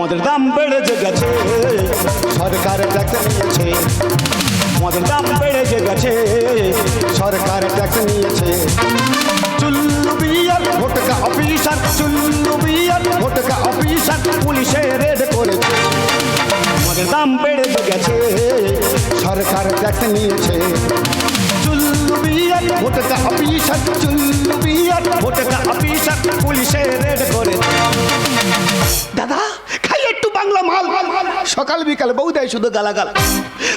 মদের দাম বেড়ে গেছে। সরকার ট্যাক্স নিয়েছে। মদের দাম বেড়ে গেছে। সরকার ট্যাক্স নিয়েছে। চুল্লু বিয়ার ভোটকা অফিসার চুল্লু বিয়ার ভোটকা অফিসার পুলিশে রেড করেছে। মদের দাম বেড়ে গেছে। সরকার ট্যাক্স নিয়েছে। চুল্লু বিয়ার ভোটকা অফিসার চুল্লু বিয়ার ভোটকা অফিসার পুলিশে রেড করেছে। দাদা বাংলা মাল। সকাল বিকাল বউ শুধু গালাগাল।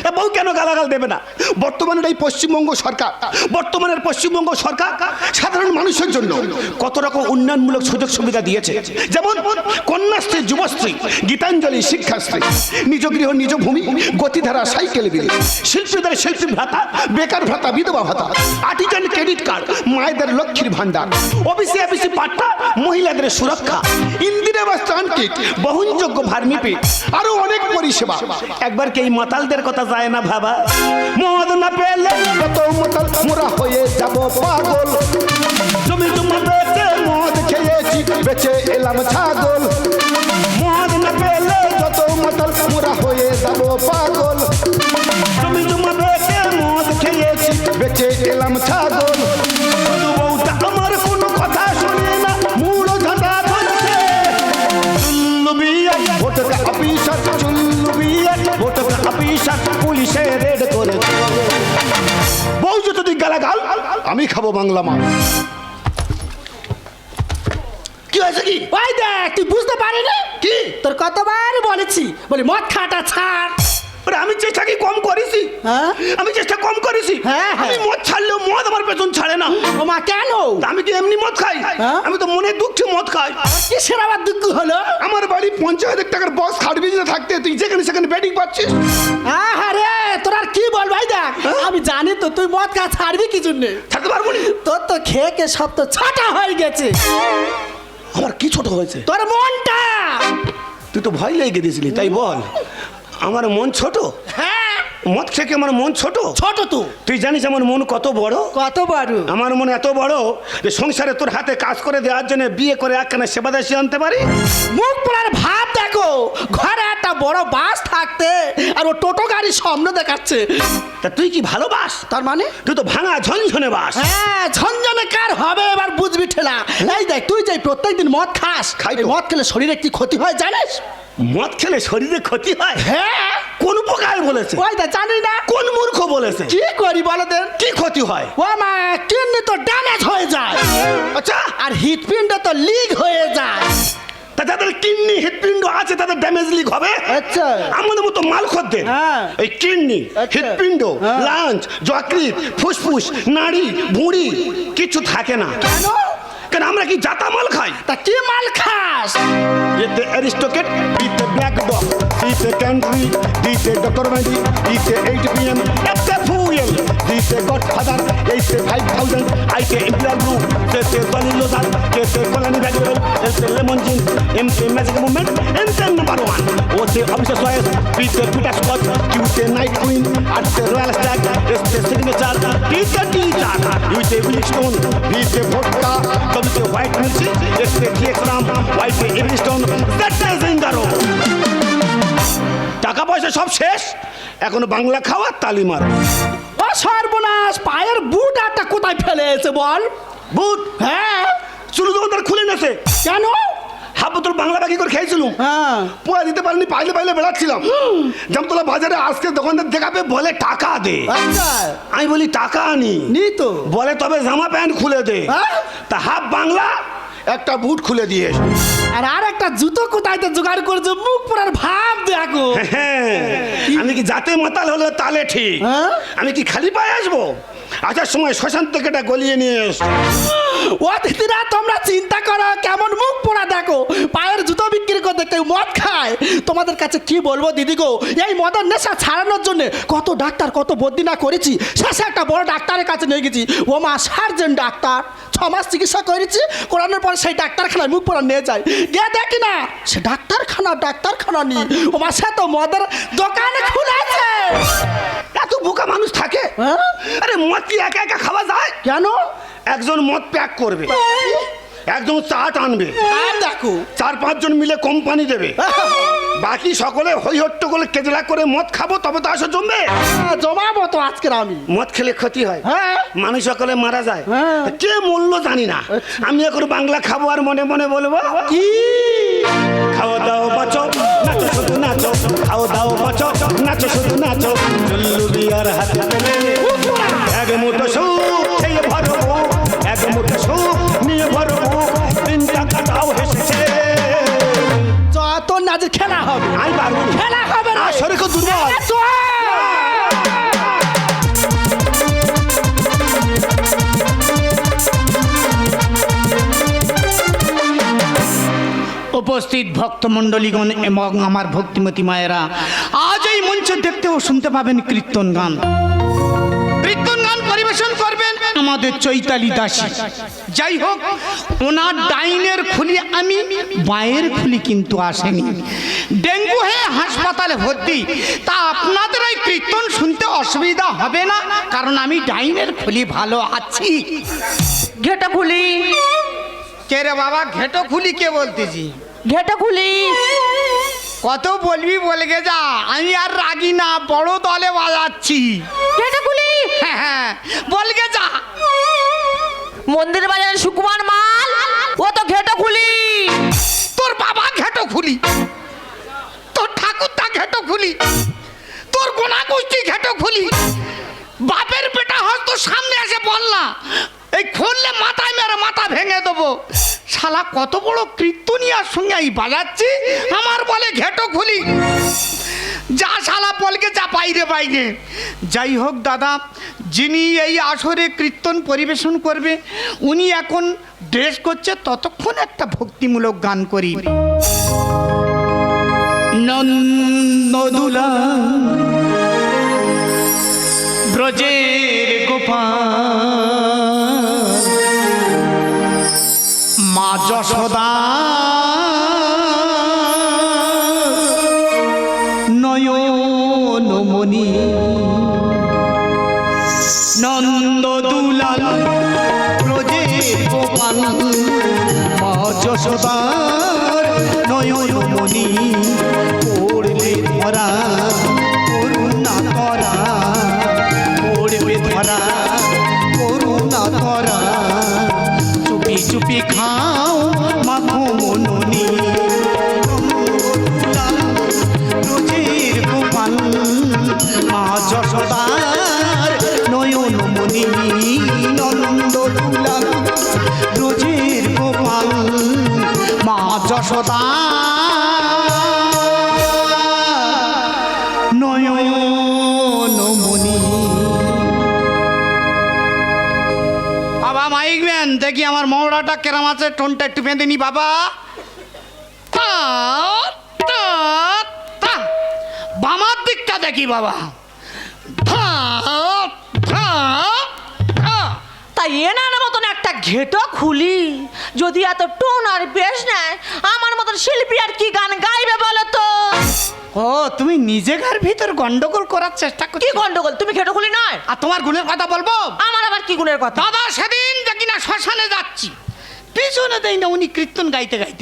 তা বউ কেন গালাগাল দেবে না? বর্তমানের এই পশ্চিমবঙ্গ সরকার, বর্তমানের পশ্চিমবঙ্গ সরকার সাধারণ মানুষের জন্য কত রকম উন্নয়নমূলক সুযোগ সুবিধা দিয়েছে। যেমন কন্যাশ্রী যুবশ্রী, গীতাঞ্জলি, শিক্ষাশ্রী, নিজ গৃহ, নিজ ভূমি, গতিধারা, সাইকেল বিলি শিল্পীদের শিল্পী ভাতা, বেকার ভাতা, বিধবা ভাতা, আর্টিজান ক্রেডিট কার্ড, মায়েদের লক্ষ্মীর ভান্ডার ওবিসি এবিসি পাট্টা মহিলাদের সুরক্ষা, ইন্দিরা আবাস ত্রাণ কিট, বহনযোগ্য ভার্মিপি আরও অনেক পরিষেবা। একবার কি এই মাতালদের কথা যায় না ভাবা। মদ না পেলে কত মোটাল মোরা হয়ে যাব পাগল। জমি জমা বেচে মদ খেয়েছি বেঁচে এলাম ছাগল। মদ না পেলে যত মোটাল মোরা হয়ে যাব পাগল। জমি জমা বেচে মদ খেয়েছি বেঁচে এলাম ছাগল। আমি খাব বাংলা মাল কি হয়েছে কি? ওই দেখ তুই বুঝতে পারিনি? কি? তোর কতবার বলেছি বলি মদ খাটা ছাড়। আরে আমি চেষ্টা কি কম করেছি? হ্যাঁ? আমি চেষ্টা কম করেছি। হ্যাঁ, হ্যাঁ। আমি মদ ছাড়লেও মদ আমার পেছন ছাড়ে না। ও মা কেন? আমি কি এমনি মদ খাই? হ্যাঁ? আমি তো মনে দুঃখে মদ খাই। কিসের আবার দুঃখ হলো? আমার বাড়ি পঞ্চাশ হাজার টাকার বস খাট বিজনে থাকতে তুই যেখানে সেখানে ব্যাটিং পাচ্ছিস? আরে তোর আর কি বল ভাই দেখ আমি জানি তো তুই মদ খা ছাড়বি কি জন্য? থাকতে পারব না? তোর তো খেয়ে কে সব তো ছটা হয়ে গেছে। আমার কি ছোট হয়েছে? তোর মনটা! তুই তো ভয় লেগে দিয়েছিলি তাই বল। আমার মন ছোট? হ্যাঁ মদ থেকে আমার মন ছোট? ছোট তো। তুই জানিস আমার মন কত বড়? কত বড়? আমার মন এত বড় যে সংসারে তোর হাতে কাজ করে দেওয়ার জন্য বিয়ে করে একখানা সেবা দাসী আনতে পারি? মুখ পোড়ার ভাব দেখো ঘরে একটা বড় বাস থাকতে আর ও টোটো গাড়ি স্বপ্ন দেখাচ্ছে। তা তুই কি ভালোবাস? তার মানে? তুই তো ভাঙা ঝনঝনে বাস। হ্যাঁ ঝঞ্ঝনে কার হবে এবার বুঝবি ঠেলা। এই দেখ তুই যে প্রত্যেকদিন মদ খাস খাই মদ খেলে শরীরে কি ক্ষতি হয় জানিস? মদ খেলে শরীরে ক্ষতি হয়? হ্যাঁ। কোন প্রকার বলেছে? ওই দেখ জানি না। কোন মূর্খ বলেছে? কি করি বলো দেন? কি ক্ষতি হয়? ও মা কিডনি তো ড্যামেজ হয়ে যায়। আচ্ছা। আর হৃৎপিণ্ড তো লিক হয়ে যায়। তা যাদের কিডনি হৃৎপিণ্ড আছে তাদের ড্যামেজ লিক হবে? আচ্ছা। আমাদের মতো মাল খদ্দের হ্যাঁ। এই কিডনি আচ্ছা। হৃৎপিণ্ড হ্যাঁ। লাঞ্চ যকৃত ফুসফুস নাড়ি ভুঁড়ি কিছু থাকে না। কেন? কেন আমরা কি জাতা মাল খাই? তা কি মাল খাস? এতে অ্যারিস্টোকেট দিতে ব্ল্যাক ডগ দিতে ক্যান্ট্রি দিতে ডক্টর ম্যান্ডি দিতে এইট পি এম একটা ফুয়েল দিতে গড ফাদার এইতে ফাইভ থাউজেন্ড আইতে ইম্পিরিয়াল ব্লু তেতে কলি লোজার তেতে কলানি ভ্যালুয়েল এতে লেমন জিন এমতে ম্যাজিক মুভমেন্ট এমতে নাম্বার ওয়ান ওতে অবিশ্বাস ওয়েস পিতে পিটার স্কচ কিউতে নাইট কুইন আটতে রয়্যাল স্ট্যাগ এসতে সিগনেচার টিতে টিচার ইউতে উইলিক স্টোন দিতে ভোটকা তবিতে হোয়াইট মিল্কি এসতে টিএক্রাম হোয়াইটে এভরিস্টোন দ্যাট ইজ ইন্দারো টাকা পয়সা সব শেষ। এখন বাংলা খাওয়ার তালি মার। ও সর্বনাশ পায়ের বুট একটা কোথায় ফেলে এসে বল। বুট? হ্যাঁ। চুলু দোকানদার খুলে নেছে কেন? হাফ বোতল বাংলা বাকি করে খেয়েছিলাম। হ্যাঁ। পোয়া দিতে পারিনি পাইলে পাইলে বেড়াচ্ছিলাম। জামতলা বাজারে আজকে দোকানদার দেখাবে বলে টাকা দে। আচ্ছা। আমি বলি টাকা আনি নি তো। বলে তবে জামা প্যান্ট খুলে দে। হ্যাঁ? তা হাফ বাংলা একটা বুট খুলে দিয়ে আর আর একটা জুতো কোথায় তো জোগাড় করছ? মুখ পড়ার ভাব দেখো। হ্যাঁ আমি কি জাতে মাতাল হলো তালে ঠিক? হ্যাঁ? আমি কি খালি পায়ে আসব? আসার সময় শ্মশান থেকে এটা গলিয়ে নিয়ে এসো। ও দিদিরা তোমরা চিন্তা করো কেমন মুখ পোড়া দেখো। পায়ের জুতো কেউ মদ খায়? তোমাদের কাছে কি বলব দিদি গো? এই মদের নেশা ছাড়ানোর জন্য কত ডাক্তার কত বদ্যি না করেছি। শেষে একটা বড় ডাক্তারের কাছে নিয়ে গেছি। ও মা সার্জেন ডাক্তার। ছ মাস চিকিৎসা করেছি করানোর পর সেই ডাক্তারখানায় মুখ পোড়া নিয়ে যায়। গিয়ে দেখি না সে ডাক্তারখানা ডাক্তারখানা নি ও মা সে তো মদের দোকান খুলেছে। এত বোকা মানুষ থাকে? হ্যাঁ? আরে মদ কি একা একা খাওয়া যায়? কেন? একজন মদ প্যাক করবে। একদম চাট আনবে। আর দেখো চার পাঁচজন মিলে কোম্পানি দেবে। বাকি সকলে হই হট্টগোল কেজলা করে মদ খাব তবে তো আসো জমবে। হ্যাঁ, জমাবো তো আজকের আমি। মদ খেলে ক্ষতি হয়। হ্যাঁ। মানুষ সকলে মারা যায়। হ্যাঁ। কে মূল্য জানি না। আমি এখন বাংলা খাব আর মনে মনে বলব। কি? খাও দাও বাঁচো নাচো শুধু নাচো। খাও দাও বাঁচো নাচো শুধু নাচো। চুল্লু বিয়ার হাতে পেলে এক মুঠো সুখ খেয়ে ভরবো। এক মুঠো সুখ নিয়ে ভরবো। দাও হেসেছে। যত নাচ খেলা হবে। আমি পারব খেলা হবে না। শরীর দুর্বল। উপস্থিত ভক্তমণ্ডলীগণ এবং আমার ভক্তিমতী মায়েরা আজ এই মঞ্চে দেখতে ও শুনতে পাবেন কীর্তন গান। কীর্তন গান পরিবেশন করবেন আমাদের চৈতালি দাসী। যাই হোক ওনার ডাইনের খুলি আমি বাঁয়ের খুলি কিন্তু আসেনি। ডেঙ্গু হয়ে হাসপাতালে ভর্তি তা আপনাদের এই কীর্তন শুনতে অসুবিধা হবে না কারণ আমি ডাইনের খুলি ভালো আছি। ঘেটা খুলি। কে রে বাবা ঘেটো খুলি কে বলতেছি? ঘেটা খুলি। কত বলবি বলগে যা আমি আর রাগি না বড় দলে বাজাচ্ছি। হ্যাঁ হ্যাঁ বলগে যা। মন্দির বাজারে সুকুমার মাল ও তো ঘেটা খুলি তোর বাবা ঘেটো খুলি তোর ঠাকুরটা ঘেটো খুলি তোর গোনা গোষ্ঠী ঘেটো খুলি বাপের বেটা হয় তোর সামনে এসে বল না এই খুললে মাথায় মেরে মাথা ভেঙে দেবো। শালা কত বড় কীর্তনিয়ার সঙ্গে এই বাজাচ্ছি? আমার বলে ঘেটো খুলি। যা শালা পলকে যা বাইরে বাইরে। যাই হোক দাদা, যিনি এই আসরে কীর্তন পরিবেশন করবে, উনি এখন ড্রেস করছে ততক্ষণ একটা ভক্তিমূলক গান করি। নন্দদুলা ব্রজের গোপাল। মা যশোদা যশোদা বাবা, মাইক ম্যান দেখি আমার মৌরাটা কেরাম আছে, টোনটা একটু বেঁধে নি, বাবা। বামার দিকটা দেখি, বাবা। তাই মতন একটা ঘেটো খুলি। যদি এত টোন আর বেশ নেয় আমার মতন শিল্পী আর কি গান গাইবে বলো তো? ও তুমি নিজেকার ভিতর গন্ডগোল করার চেষ্টা করছ। কি গন্ডগোল? তুমি ঘেটো খুলি নয়। আর তোমার গুণের কথা বলব? আমার আবার কি গুণের কথা? দাদা সেদিন দেখি না শ্মশানে যাচ্ছি। পিছনে দেই না উনি কীর্তন গাইতে গাইতে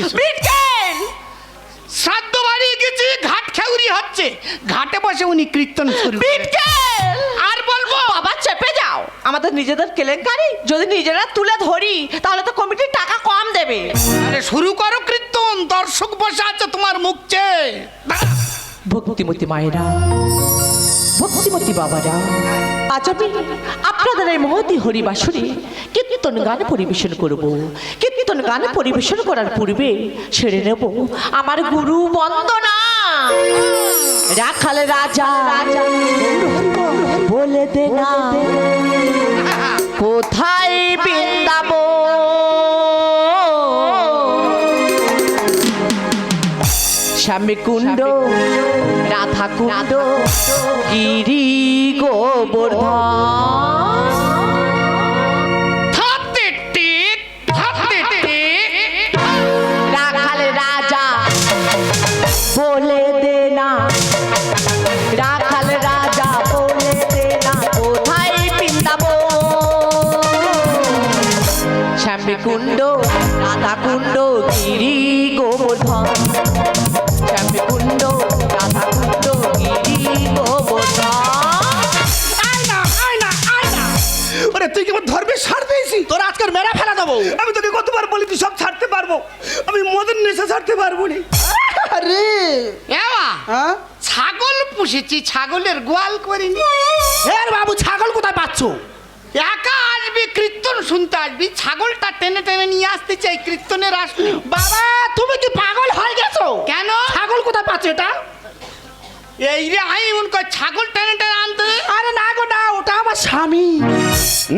শ্রাদ্ধ বাড়ি গেছি ঘাট খেউরি হচ্ছে। ঘাটে বসে উনি কীর্তন শুরু। আর বলব? বাবা চেপে যাও আমাদের নিজেদের কেলেঙ্কারি? যদি নিজেরা তুলে ধরি তাহলে তো কমিটি টাকা কম দেবে। আরে শুরু করো কীর্তন দর্শক বসে আছে তোমার মুখ চেয়ে। ভক্তিমতী মায়েরা ভক্তিমতী বাবারা, আজ আমি আপনাদের এই মহতি হরিবাসরে কীর্তন গান পরিবেশন করব। কীর্তন গান পরিবেশন করার পূর্বে সেরে নেব আমার গুরু বন্দনা। রাখাল রাজা রাজা বলে দে কোথায় বৃন্দাবন? স্বামী কুণ্ড রাধা কুণ্ড গিরি গোবর্ধন। রাখাল রাজা। বলে দে না রাখাল রাজা বলে দে না কোথায় শ্যামী কুণ্ড রাধা কুণ্ড তুই কি আমার ধর্মে ছাড় পেয়েছি তোর আজকের মেরে ফেলা দেবো। আমি তোকে কতবার বলি তুই সব ছাড়তে পারব? আমি মদন নেশা ছাড়তে পারব না আরে। হ্যাঁ ছাগল পুষেছি ছাগলের গোয়াল করিনি। এর বাবু ছাগল কোথায় পাচ্ছ? একা আসবি কীর্তন শুনতে আসবি ছাগলটা টেনে টেনে নিয়ে আসতে চাই কীর্তনের আসবি বাবা তুমি কি পাগল হয়ে গেছো? কেন? ছাগল কোথায় পাচ্ছ এটা? এই রে আমি মন কর ছাগল টেনে টেনে আনতে। আরে না গো না ওটা আমার স্বামী।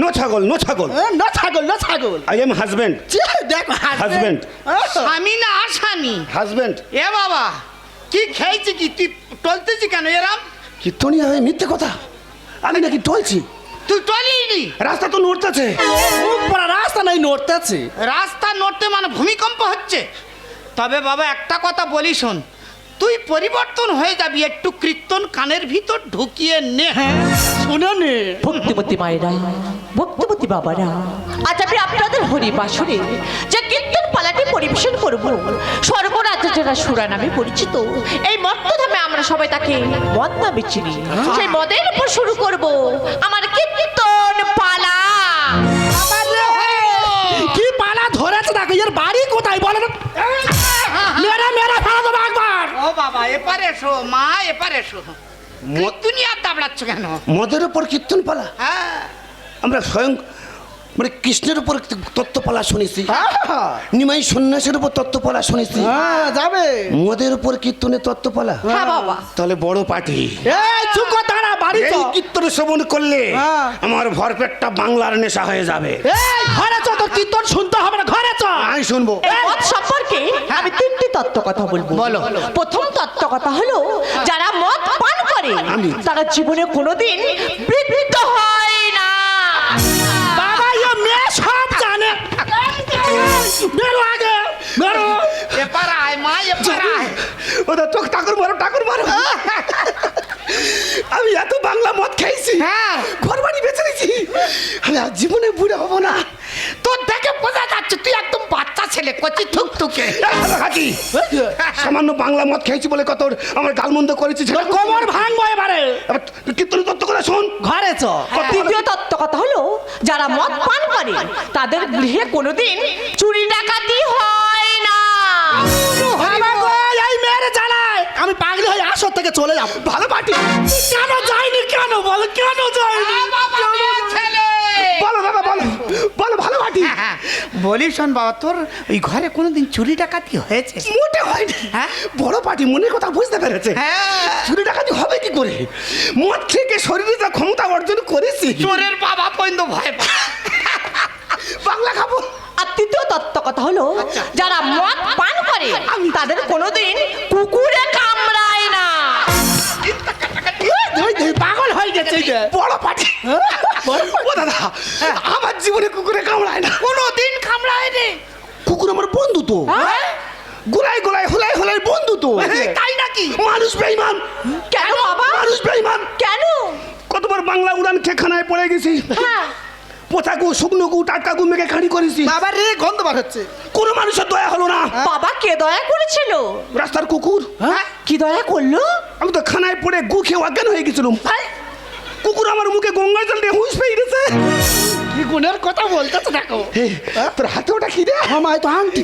নো ছাগল নো ছাগল। এ, না ছাগল না ছাগল। I am husband. দেখো Husband. স্বামী না আসামি? হাজবেন্ড। এ বাবা কি খেয়েছি কি? তুই টলতেছি কেন এরাম? কীর্তনী হয় মিথ্যে কথা? আমি নাকি টলছি। তুই টলিনি? রাস্তা তো নড়তেছে। পড়া রাস্তা নাই নড়তেছে। রাস্তা নড়তে মানে ভূমিকম্প হচ্ছে। তবে বাবা একটা কথা বলি শোন। তুই পরিবর্তন হয়ে যাবি একটু কীর্তন কানের ভিতর ঢুকিয়ে নে। হ্যাঁ শুনো নে। ভক্তিমতী মায়েরা ভক্তিমতী বাবারা আজ আমি আপনাদের হরি বাসরে যে কীর্তন পালাটি পরিবেশন করব সর্বরাজ্য যারা সুরা নামে পরিচিত এই মত্তধামে আমরা সবাই তাকে মদ নামে চিনি। সেই মদের উপর শুরু করব আমার কীর্তন পালা। কি পালা ধরেছে দেখো এর বাড়ি কোথায় বলো না মেরা মেরা ফেলা দেবো একবার ও বাবা এপারে এসো মা এপারে এসো। আর দাবড়াচ্ছ কেন? মদের উপর কীর্তন পালা। হ্যাঁ। আমরা স্বয়ং মানে কৃষ্ণের উপর তত্ত্বপালা শুনেছি। নিমাই সন্ন্যাসের উপর তত্ত্বপালা শুনেছি। হ্যাঁ যাবে। মদের উপর কীর্তনের তত্ত্বপালা। বাবা। তাহলে বড় পার্টি। বাড়ি কীর্তন শ্রবণ করলে। আমার ভরপেটটা বাংলার নেশা হয়ে যাবে। ঘরে তোর কীর্তন শুনতে হবে না ঘরে চ আমি শুনব। মদ সম্পর্কে আমি তিনটি তত্ত্ব কথা বলব। বলো। প্রথম তত্ত্ব কথা হলো যারা মদ পান করে। তারা জীবনে কোনোদিন বৃদ্ধ হয়। বেরো আগে বেরো। এপার আয় মা এপার আয় ওটা চোখ ঠাকুর মারো ঠাকুর মারো আমি এত বাংলা মদ খাইছি হ্যাঁ। ঘর বাড়ি বেঁচে নিয়েছি। আমি আর জীবনে বুড়ে হব না। তোর দেখে বোঝা যাচ্ছে তুই একদম বাচ্চা ছেলে কচি থুক থুকে হাতি সামান্য বাংলা মদ খেয়েছি বলে কত আমার গালমন্দ করেছি কোমর ভাঙবো এবারে। করে শোন। ঘরে চ। দ্বিতীয় তত্ত্ব কথা হলো যারা মদ পান করে তাদের গৃহে কোনোদিন চুরি ডাকাতি হয় না। এই মেয়ের জ্বালায় আমি পাগলি হয়ে আসর থেকে চলে যাব। ভালো পার্টি কেন যাইনি কেন বল কেন যাইনি বাবা ছেলে। বলো দাদা বলো। বলো ভালো পার্টি হ্যাঁ, বলি শোন বাবা তোর ওই ঘরে কোনোদিন চুরি ডাকাতি হয়েছে? মোটে হয়নি। হ্যাঁ? বড় পার্টি মনের কথা বুঝতে পেরেছে। হ্যাঁ। চুরি ডাকাতি করে। মদ থেকে শরীরে যা ক্ষমতা অর্জন করেছি। চোরের বাবা পর্যন্ত ভয় বাংলা খাব। আর তৃতীয় তত্ত্ব কথা হলো যারা মদ পান করে তাদের কোনোদিন কুকুরে কামড়ায় না। পাগল হয়ে গেছে বড় ও দাদা আমার জীবনে কুকুরে কামড়ায় না। কোনোদিন কামড়ায় কুকুর আমার বন্ধু তো। গোলাই গোলাই হোলাই হোলাই বন্ধু তো। তাই নাকি? মানুষ বেইমান কেন বাবা? মানুষ বেইমান কেন? কতবার বাংলা উড়ান খেখানায় পড়ে গেছি। হ্যাঁ। পোথা গু শুকনো গু টাটকা গু মেঘে খাড়ি করেছি। বাবার রে গন্ধ বার হচ্ছে। কোনো মানুষের দয়া হলো না। বাবা কে দয়া করেছিল? রাস্তার কুকুর। হ্যাঁ? কি দয়া করল? আমি তো খানায় পড়ে গু খেয়ে অজ্ঞান হয়ে গেছিলাম। কুকুর আমার মুখে গঙ্গা জল দিয়ে হুঁশ পেয়ে গেছে। কি গুণের কথা বলতেছে দেখো। তোর হাতে ওটা কি রে? আমায় তো আংটি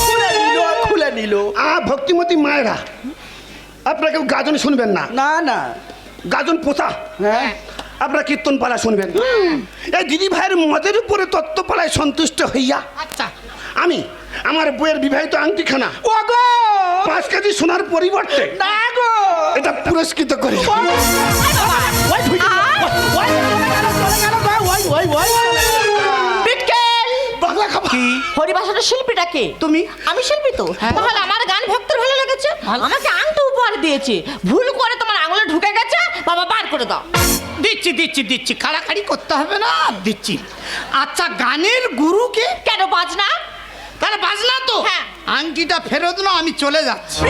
খুলে নিল, খুলে নিল। আ ভক্তিমতী মায়েরা আপনারা কেউ গাজন শুনবেন না? না না। গাজন পোতা হ্যাঁ। আপনারা কীর্তন পালা শুনবেন এই দিদি ভাইয়ের মদের উপরে তত্ত্বপালায় সন্তুষ্ট হইয়া আচ্ছা। আমি আমার বইয়ের বিবাহিত আংটিখানা। ও গো পাঁচ কেজি সোনার পরিবর্তে না গো! এটা পুরস্কৃত করি। হরিবাসনের শিল্পীটাকে তুমি? আমি শিল্পী তো। তাহলে আমার গান ভক্তের ভালো লেগেছে? আমাকে আংটি উপহার দিয়েছে। ভুল করে তোমার আঙুলে ঢুকে গেছে বাবা বার করে দাও। দিচ্ছি দিচ্ছি দিচ্ছি। কাড়াকাড়ি করতে হবে না দিচ্ছি। আচ্ছা গানের গুরুকে কেন বাজনা? বাজনা তো। হ্যাঁ। আংটিটা ফেরত না আমি চলে যাচ্ছি।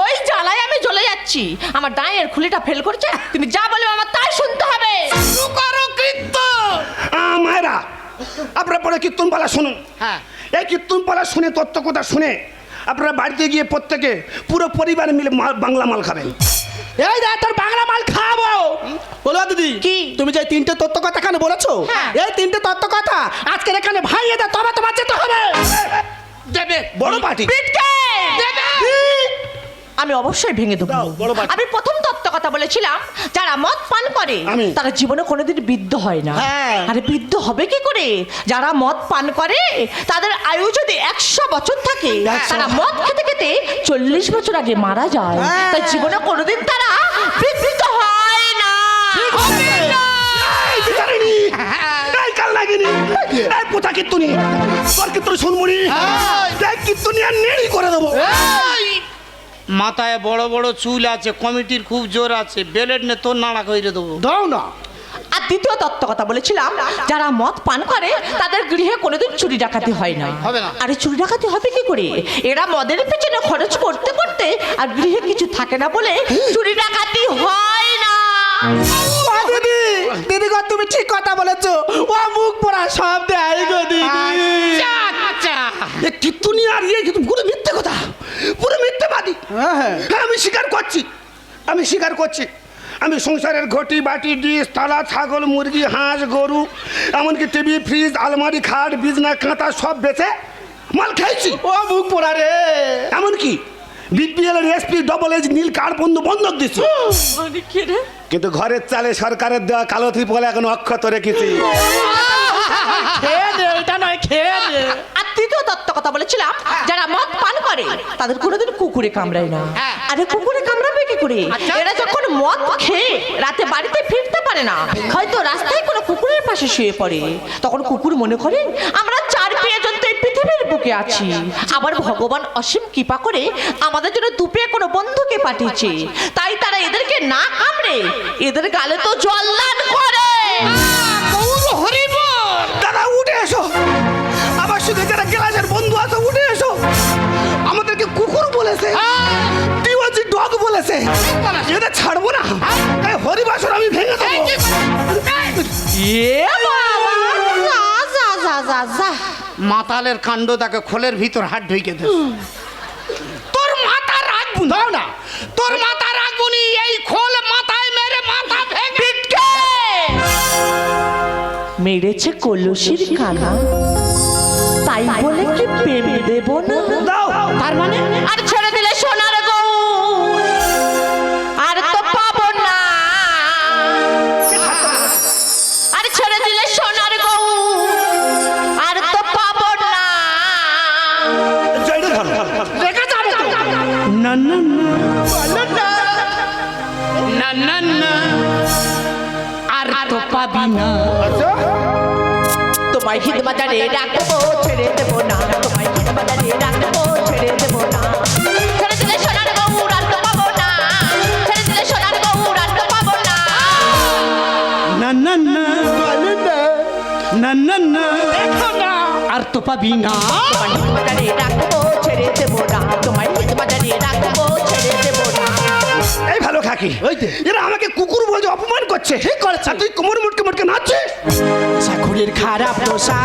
ওই জ্বালায় আমি চলে যাচ্ছি। আমার ডায়ের খুলিটা ফেল করছে তুমি যা বলবে আমার তাই শুনতে হবে। করো কীর্তন আপনারা পরে কীর্তন পালা শুনুন। হ্যাঁ। এই কীর্তন পালা শুনে তত্ত্ব কথা শুনে আপনারা বাড়িতে গিয়ে প্রত্যেকে পুরো পরিবার মিলে বাংলা মাল খাবেন। এই দেখ তোর বাংলা মাল খাব। বলো দিদি কি? তুমি যে তিনটে তত্ত্ব কথা এখানে বলেছ? হ্যাঁ। এই তিনটে তত্ত্ব কথা আজকের এখানে ভাইয়ে দে তবে তোমার যেতে হবে। দেবে। বড় পার্টি। পিটকে! দেবে। আমি অবশ্যই ভেঙে দেবো। আমি প্রথম তত্ত্ব কথা বলেছিলাম যারা মদ পান করে তারা জীবনে কোনোদিন বৃদ্ধ হয় না। হ্যাঁ। আরে বৃদ্ধ হবে কি করে? যারা মদ পান করে তাদের আয়ু যদি একশো বছর থাকে তারা মদ খেতে খেতে চল্লিশ বছর আগে মারা যায়। হ্যাঁ। তাই জীবনে কোনোদিন তারা বৃদ্ধ হয় না। কীর্তনি তোর কীর্তন শুনবুনি কীর্তনি আর নেড়ি করে দেবো মাথায় বড় বড় চুল আছে কমিটির খুব জোর আছে বেলেট নে তোর নাড়া করে দেবো। দাও না। আর দ্বিতীয় তত্ত্ব কথা বলেছিলাম যারা মদ পান করে তাদের গৃহে কোনোদিন চুরি ডাকাতি হয় না। হবে না। আরে চুরি ডাকাতি হবে কি করে? এরা মদের পেছনে খরচ করতে করতে আর গৃহে কিছু থাকে না বলে চুরি ডাকাতি হয় না। দিদি দিদি। গো তুমি ঠিক কথা বলেছ। ও মুখ পড়া সব দেয় গো দিদি। আচ্ছা, আচ্ছা। এ আর ইয়ে কিন্তু পুরো মিথ্যে কথা। পুরো মিথ্যেবাদী। হ্যাঁ, হ্যাঁ। হ্যাঁ আমি স্বীকার করছি। আমি স্বীকার করছি। আমি সংসারের ঘটি বাটি ডিস তালা ছাগল মুরগি হাঁস গরু এমনকি টিভি ফ্রিজ আলমারি খাট বিছনা কাঁথা সব বেচে মাল খাইছি। ও মুখ পড়া রে। এমনকি বিপিএল এর এসপি ডবল এজ নীল কার্ড বন্ধ বন্ধক দিছো। কিন্তু ঘরের চালে সরকারের দেওয়া কালো ত্রিপল এখন অক্ষত রেখেছি। খেয়ে দে এটা নয় খেয়ে আর তৃতীয় তত্ত্ব কথা বলেছিলাম যারা মদ পান করে তাদের কোনোদিন কুকুরে কামড়ায় না। হ্যাঁ। আরে কুকুরে কামড়াবে কি করে? আচ্ছা। এরা যখন মদ খেয়ে রাতে বাড়িতে ফিরতে পারে না হয়তো রাস্তায় কোনো কুকুরের পাশে শুয়ে পড়ে। তখন কুকুর মনে করে আমরা চার পেয়ে জন্তু এই পৃথিবীর বুকে আছি। আবার ভগবান অসীম কৃপা করে আমাদের জন্য দুপে কোনো বন্ধুকে পাঠিয়েছে। তাই তারা এদেরকে না কামড়ে এদের গালে তো জল্লান করে। হরিবল! দাদা উঠে এসো। কুকুর বলেছে। টিওয়াজি ডগ বলেছে। এদের ছাড়বো না। এই হরিবাসর আমি ভেঙে দেবো। এ বাবা! যা যা যা যা যা। মাতালের কাণ্ড তাকে খোলের ভিতর হাত ঢুকে দে তোর মাথা রাখব দাও না। তোর মাথা রাখব নি এই খোল মাথায় মেরে মাথা ভেঙে পিটকে! মেরেছে কলসির কানা তাই বলে কি প্রেম দেব না? তার মানে? আর তোমায় হিদ বাজারে রাখব ছেড়ে দেবো না। তোমায় হিদ বাজারে রাখব ছেড়ে দেবো না। না। না। না না না আর তো পাবি না। তোমায় বাজারে রাখব ছেড়ে দেবো না। তোমায় বাজারে ছেড়ে দেবো না এই ভালো খাকি ওই যে। এরা আমাকে কুকুর বলে অপমান করছে। ঠিক করেছে। তুই কোমর মুটকে মুটকে নাচছিস? চাকুরির খারাপ দোষা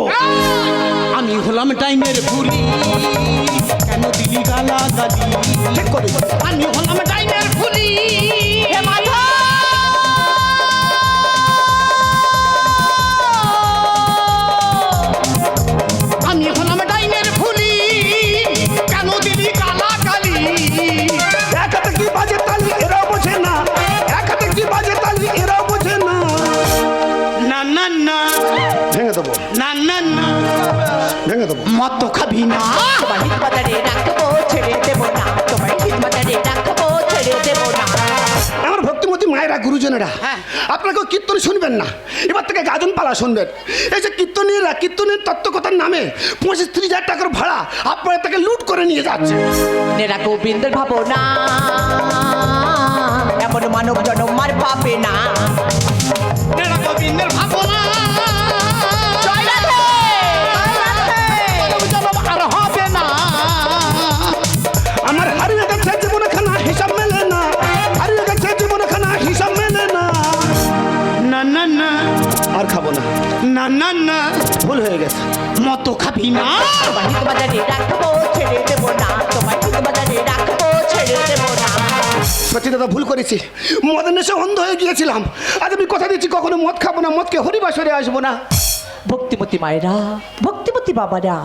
দেবো আমি হলাম টাইমের ভুলি কেন দিলি গালা গালি আমি হলাম টাইমের ভুলি ভেঙে দেবো মদ তো খাবি না। তোমায় হিদ বাজারে রাখব ছেড়ে দেবো না। তোমায় হিদ রাখব ছেড়ে দেবো না। আমার ভক্তিমতী মায়েরা গুরুজনেরা হ্যাঁ। আপনাকেও কীর্তন শুনবেন না। এবার থেকে গাজন পালা শুনবেন। এই যে কীর্তনীরা কীর্তনের তত্ত্বকথার নামে পঁচিশ ত্রিশ হাজার টাকার ভাড়া আপনারা তাকে লুট করে নিয়ে যাচ্ছে। নেরা গোবিন্দের ভাবনা এমন মানব জনম মার পাবে না। নেড়া গোবিন্দের ভাবনা। জয় মত না হিত বাজারে রাখব ছেড়ে দেবো না তোমার বাজারে রাখব ছেড়ে দেবো না সত্যি দাদা ভুল করেছি। মদের নেশে অন্ধ হয়ে গিয়েছিলাম। আজ আমি কথা দিচ্ছি কখনো মদ খাব না মদকে হরিবাসরে আসব না। ভক্তিমতী মায়েরা ভক্তিমতী বাবারা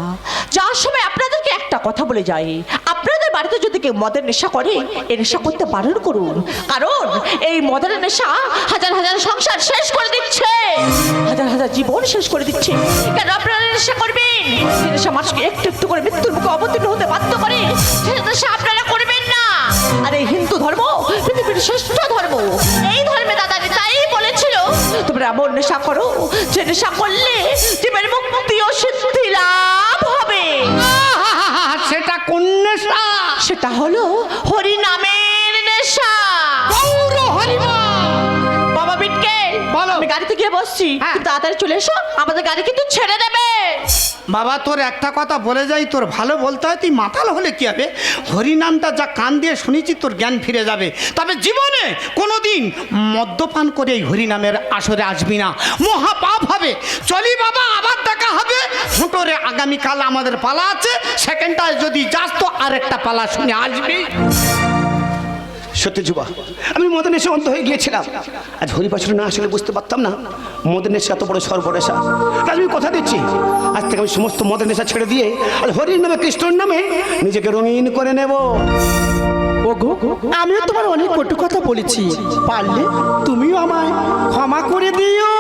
যার সময় আপনাদেরকে একটা কথা বলে যাই আপনাদের বাড়িতে যদি কেউ মদের নেশা করে এই নেশা করতে বারণ করুন। কারণ এই মদের নেশা হাজার হাজার সংসার শেষ করে দিচ্ছে। হাজার হাজার জীবন শেষ করে দিচ্ছে। কেন আপনারা নেশা করবেন মানুষকে একটু একটু করে মৃত্যুর মুখে অবতীর্ণ হতে বাধ্য করে। সে আপনারা করবেন না। আর হিন্দু ধর্ম পৃথিবীর শ্রেষ্ঠ ধর্ম এই ধর্মে দাদাজি তাই বলেছিল। তোমরা এমন নেশা করো যে নেশা করলে জীবের মুক্তি ও সিদ্ধি লাভ হবে। সেটা কোন নেশা? সেটা হলো হরি নামের নেশা। গৌর হরিমা বাবা বিটকে বলো। আমি গাড়িতে গিয়ে বসছি। হ্যাঁ। তাড়াতাড়ি চলে এসো আমাদের গাড়ি কিন্তু ছেড়ে দেবে। বাবা, তোর একটা কথা বলে যাই, তোর ভালো বলতে হয়, তুই মাতাল হলে কি হবে? হরিনামটা যা কান দিয়ে শুনেছি, তোর জ্ঞান ফিরে যাবে। তবে জীবনে কোনোদিন মদ্যপান করে এই হরিনামের আসরে আসবি না। মহাপাপ হবে। চলি বাবা, আবার দেখা হবে। হুটোরে আগামীকাল আমাদের পালা আছে। সেকেন্ডটায় যদি যাস তো আরেকটা পালা শুনে আসবি। সত্যি যুবা আমি মদের নেশে অন্ত হয়ে গিয়েছিলাম। আজ হরিবাসরে না আসলে বুঝতে পারতাম না মদের নেশা এত বড় সর্বনেশা। তাই আমি কথা দিচ্ছি আজ থেকে আমি সমস্ত মদের নেশা ছেড়ে দিয়ে আর হরির নামে কৃষ্ণর নামে নিজেকে রঙিন করে নেব। আমিও তোমার অনেক কটু কথা বলেছি। পারলে তুমিও আমায় ক্ষমা করে দিও।